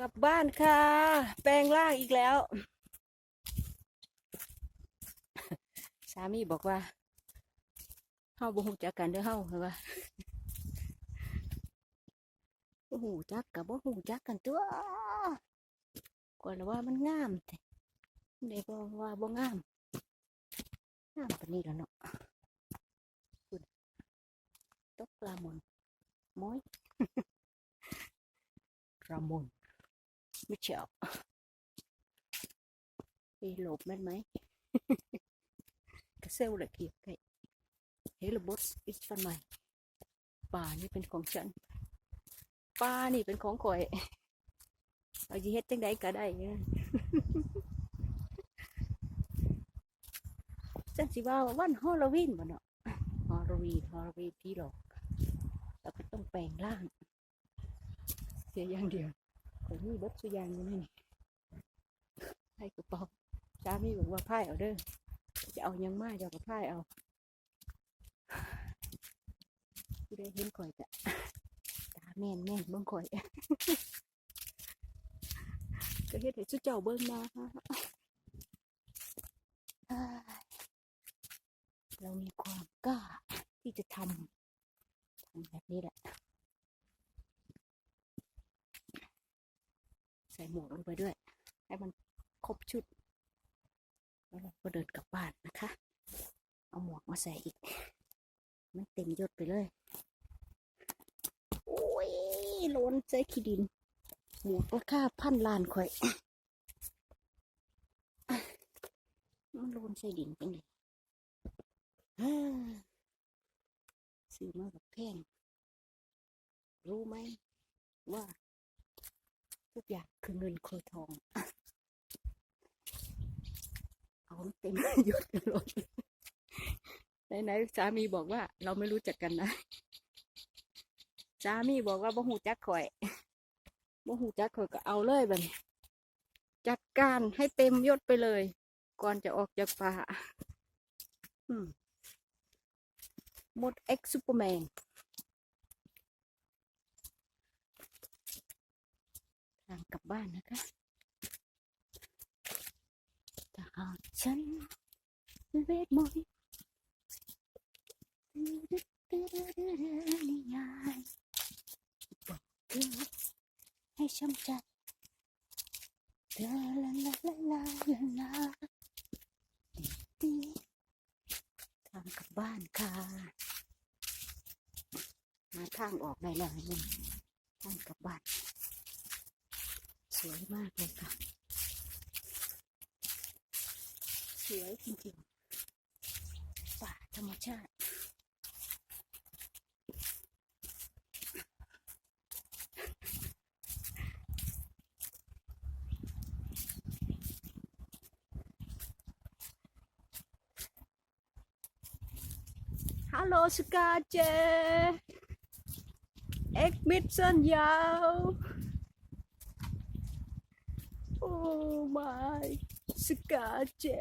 กลับบ้านค่ะ แปลงร่างอีกแล้ว สามีบอกว่าเฮาบ่ฮู้จักกันเด้อเฮาเหรอว่าบ่ฮู้จักกับบ่ฮู้จักกันตัวก่อนละว่ามันงามแต่เด็กก็ว่าบ่งามงามปานนี้แล้วเนาะคุณตกปลามอนม้อยปลาหมน ไม่เชียวไปหลบแม่นไหมกระเซลละเกียบไก่เฮลบอสอิสฟันใหม่ป่านี่เป็นของฉันป่านี่เป็นของข่อยเอาจีเฮ็ดจังใดก็ได้เด้อจังสิว่าวันฮอลลวีนบ่เนาะฮอลลวีนฮอลลวีนพี่หลอกเราก็ต้องแปลงร่างเสียอย่างเดียว ผมมีเบัตสุยางอยู่นี่ให้กระป๋าสามีบอกว่าพ่ายเอาเด้อจะเอายังมาเดี๋ยวก็พ่ายเอาผู้ได้เห็นข่อยจะตาแม่นแม่นเบิ่งข่อยก็เฮ็ดให้สุเจ้าเบิ่งมาเรามีความกล้าที่จะทำทำแบบนี้แหละ ใส่หมวกลงไปด้วย ให้มันครบชุด แล้วเราก็เดินกลับบ้านนะคะ เอาหมวกมาใส่อีก มันเต็มยศไปเลย โอ้ยโลนใจขี้ดิน หมวกราคาพันล้านข่อย มันโลนใส่ดินเป็นไงฮ่าซื้อมาแบบแพงรู้ไหมว่า ทุกอย่างคือเงินคือทองเอาเต็มยศกันเลยไหนๆสามีบอกว่า เราไม่รู้จักกันนะสามีบอกว่าบ่หูจักข่อยบ่หูจักข่อยก็เอาเลยแบบจัดการให้เต็มยศไปเลย ก่อนจะออกจากป่าหมดเอ็กซ์ซูเปอร์แมน ทางกลับบ้านนะคะถ้าหากฉันเวทมนต์นิยายบอกเธอให้ช้ำใจลาลาลาลาลาลาลาดีทางกลับบ้านค่ะ มาทางออกได้แล้วทางกลับบ้าน วยมากเลยค่ะ สวยจริงๆ ป่าธรรมชาติฮัลโหลสกาเจ เอ็กมิดสันยาว Oh my Skaje.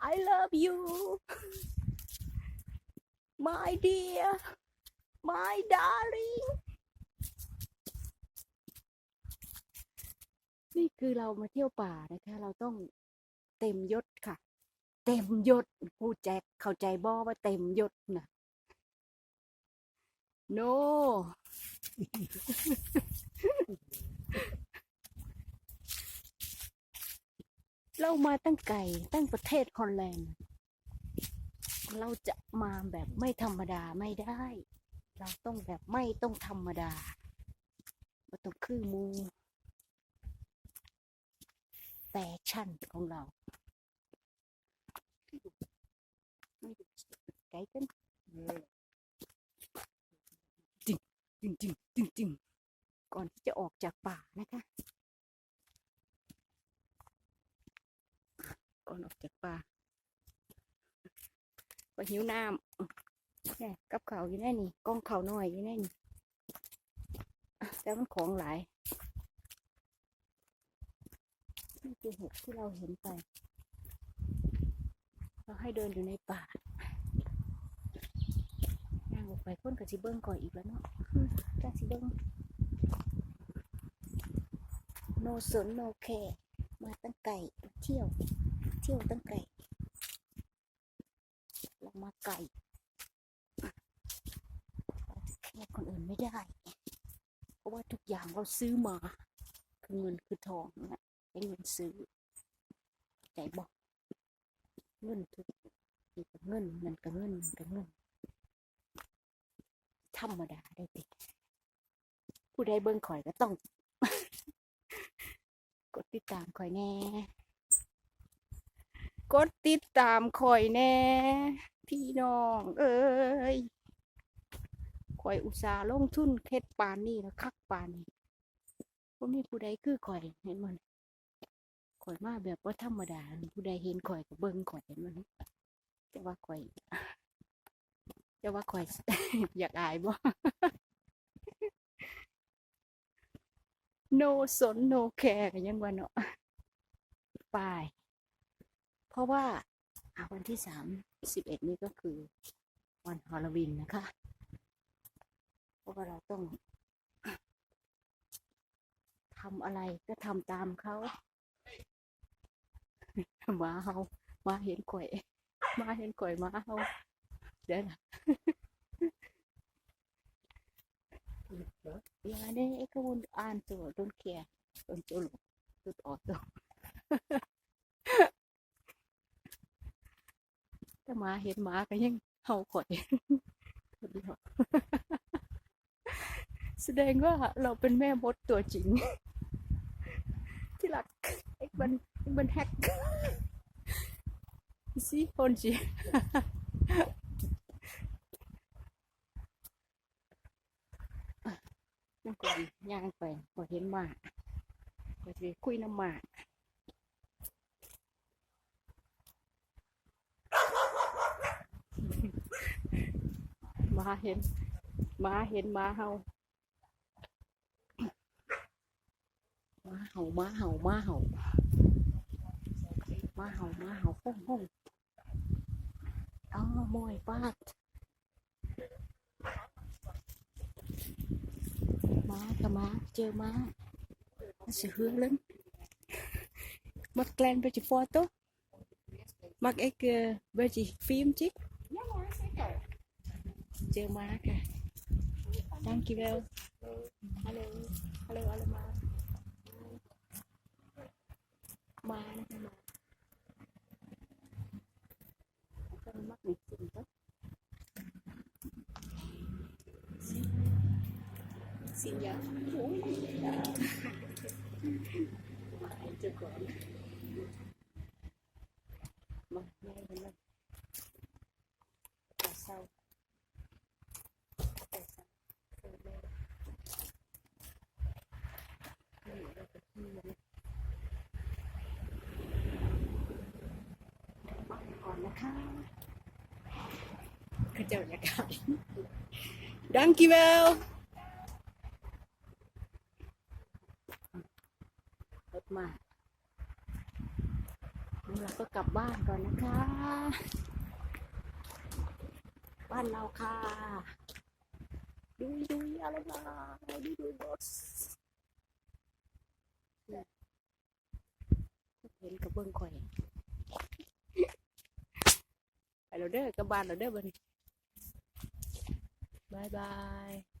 I love you. My dear. My darling. นี่คือเรามาเที่ยวป่านะคะ เราต้องเต็มยศค่ะ เต็มยศผู้แจ็คเข้าใจบ่ว่าเต็มยศนะ no เรามาตั้งไก่ตั้งประเทศฮอลแลนด์เราจะมาแบบไม่ธรรมดาไม่ได้ เราต้องแบบไม่ต้องธรรมดาเราต้องคือมูแฟชั่นของเราไม่กลกัน จริงจริงจริงจริงก่อนที่จะออกจากป่านะคะ ก่อนออกจากป่าไปหิวน้ำเนี่ยกับเขาอยู่แน่นี่กล้องเขาวน้อยอยู่แน่นี่แต่มันของหลายนี่คือเห็ดที่เราเห็นไป เราให้เดินอยู่ในป่าางออกไปพ้นกับจิเบิ้งก่อนอีกแล้วเนาะก็สิเบิ่งโนสนโนแคร์มาตั้งไก่เที่ยว เที่ยวตั้งไก่เรามาไก่เราจะแค่คนอื่นไม่ได้ เพราะว่าทุกอย่างเราซื้อมา คือเงินคือทองนะเป็นเงินซื้อใจบอกเงินทุกเงินเงินก็เงินเงินก็เงิน ธรรมดาได้ติผู้ใดเบิ่งข่อยก็ต้อง กดติดตามข่อยแน่ กดติดตามข่อยแน่ พี่น้อง เอ้ยข่อยอุตส่าห์ลงทุนเฮ็ดปานนี่แล้วคักปานนี่บ่มีผู้ใดคือข่อยเห็นมันข่อยมาแบบว่าธรรมดาผู้ใดเห็นข่อยก็เบิ่งข่อยเห็นมันแต่ว่าข่อย จะว่าข่อย อยากอายบ่ โนสนโนแคร์กันยังว่าเนาะไปเพราะว่าวันที่สามสิบเอ็ดนี้ก็คือวันฮอลลวีนนะคะ เพราะว่าเราต้องทำอะไรก็ทำตามเขามาเฮามาเห็นข่อย มาเห็นข่อยมาเฮา เดี๋ยวนะ Ja, nee, ik gewoon aan toe, don't care. Don't solo. Doet auto. ถ้าหมาเห็นหมาก็ยังเห่าข่อยคนเดียวแสดงว่าเราเป็นแม่มดตัวจริง ที่รักไอ้บันไอ้บันแฮกสิคนจี นั่งก่อนย่างไปพอเห็นหมาก็จะคุยน้ำหมาหมาเห็นหมาเห็นหมาเห่าหมาเห่าหมาเห่าหมาเห่าหมาเห่าหมาเห่าห้องห้องอ๋อมอยปาด má cả má chơi má nó sẽ hướng lên mặc lên bây giờ photo mặc ấy kia bây giờ phim chứ. Chơi má kìa. Thank you well hello. Hello hello má má nó má สิ่งอย่างจะก่อนมาแม่มาแต่เศร้าแต่เศไม่รู้วก็ที่มันมาก่อนนะคะข้าเจ้าอยากได้ Dankjewel. ราก็กลับบ้านก่อนนะคะ บ้านเราค่ะดุยดุยอะไรมาดุยดุยบอสเห็นกับเบิ้งข่อยไปเราเด้อกับบ้านเราเด้อบันบายบาย